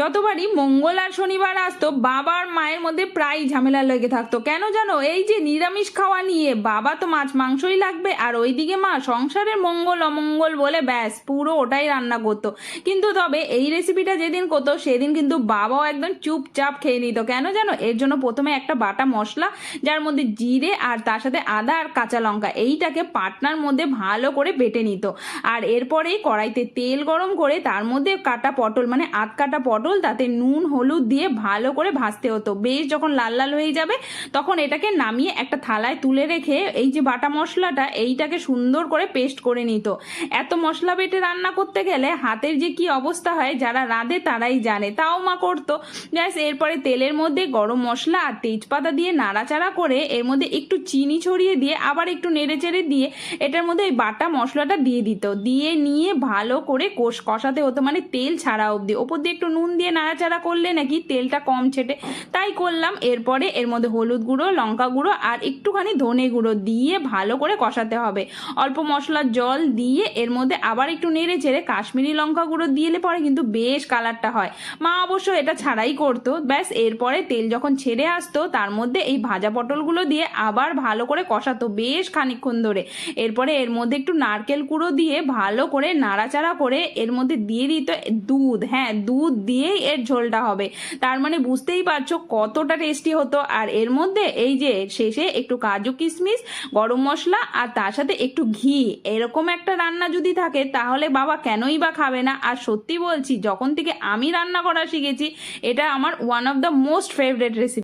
যতবারই মঙ্গল আর শনিবার আসতো, বাবার মায়ের মধ্যে প্রায় ঝামেলা লেগে থাকতো। কেন জানো? এই যে নিরামিষ খাওয়া নিয়ে বাবা তো মাছ মাংসই লাগবে, আর ওইদিকে মা সংসারের মঙ্গল অমঙ্গল বলে ব্যাস, পুরো ওটাই রান্না করতো। কিন্তু তবে এই রেসিপিটা যেদিন করতো, সেদিন কিন্তু বাবাও একদম চুপচাপ খেয়ে নিত। কেন জানো? এর জন্য প্রথমে একটা বাটা মশলা, যার মধ্যে জিরে আর তার সাথে আদা আর কাঁচা লঙ্কা, এইটাকে পাটনার মধ্যে ভালো করে বেটে নিত। আর এরপরেই কড়াইতে তেল গরম করে তার মধ্যে কাটা পটল মানে আধ কাটা পটল তাতে নুন, হলুদ দিয়ে ভালো করে ভাজতে হতো। বেশ যখন লাল লাল হয়ে যাবে, তখন এটাকে নামিয়ে একটা থালায় তুলে রেখে এই যে বাটা মশলাটা, এইটাকে সুন্দর করে পেস্ট করে নিত। এত মশলা বেটে রান্না করতে গেলে হাতের যে কি অবস্থা হয়, যারা রাঁধে তারাই জানে। তাও মা করতো। ব্যাস, এরপরে তেলের মধ্যে গরম মশলা আর তেজপাতা দিয়ে নাড়াচাড়া করে, এর মধ্যে একটু চিনি ছড়িয়ে দিয়ে, আবার একটু নেড়ে চেড়ে দিয়ে এটার মধ্যে এই বাটা মশলাটা দিয়ে দিত। দিয়ে নিয়ে ভালো করে কষ কষাতে হতো মানে তেল ছাড়া অবধি। ওপর দিয়ে একটু নুন দিয়ে নাড়াচাড়া করলে নাকি তেলটা কম ছেটে। তাই করলাম। এরপরে এর মধ্যে হলুদ গুঁড়ো, লঙ্কা গুঁড়ো আর একটুখানি ধনে গুঁড়ো দিয়ে ভালো করে কষাতে হবে। অল্প মশলার জল দিয়ে এর মধ্যে আবার একটু নেড়ে ছেড়ে কাশ্মীরি লঙ্কা গুঁড়ো দিলে পরে কিন্তু বেশ কালারটা হয়। মা অবশ্য এটা ছাড়াই করতো। ব্যাস, এরপরে তেল যখন ছেড়ে আসতো, তার মধ্যে এই ভাজা পটলগুলো দিয়ে আবার ভালো করে কষাতো বেশ খানিকক্ষণ ধরে। এরপরে এর মধ্যে একটু নারকেল কুড়ো দিয়ে ভালো করে নাড়াচাড়া করে এর মধ্যে দিয়ে দিত দুধ। হ্যাঁ দুধ দিয়েই এর ঝোলটা হবে। তার মানে বুঝতেই পারছ কতটা টেস্টি হতো। আর এর মধ্যে এই যে শেষে একটু কাজু কিশমিশ, গরম মশলা আর তার সাথে একটু ঘি, এরকম একটা রান্না যদি থাকে তাহলে বাবা কেনই বা খাবে না? আর সত্যি বলছি, যখন থেকে আমি রান্না করা শিখেছি, এটা আমার one of the most favourite recipe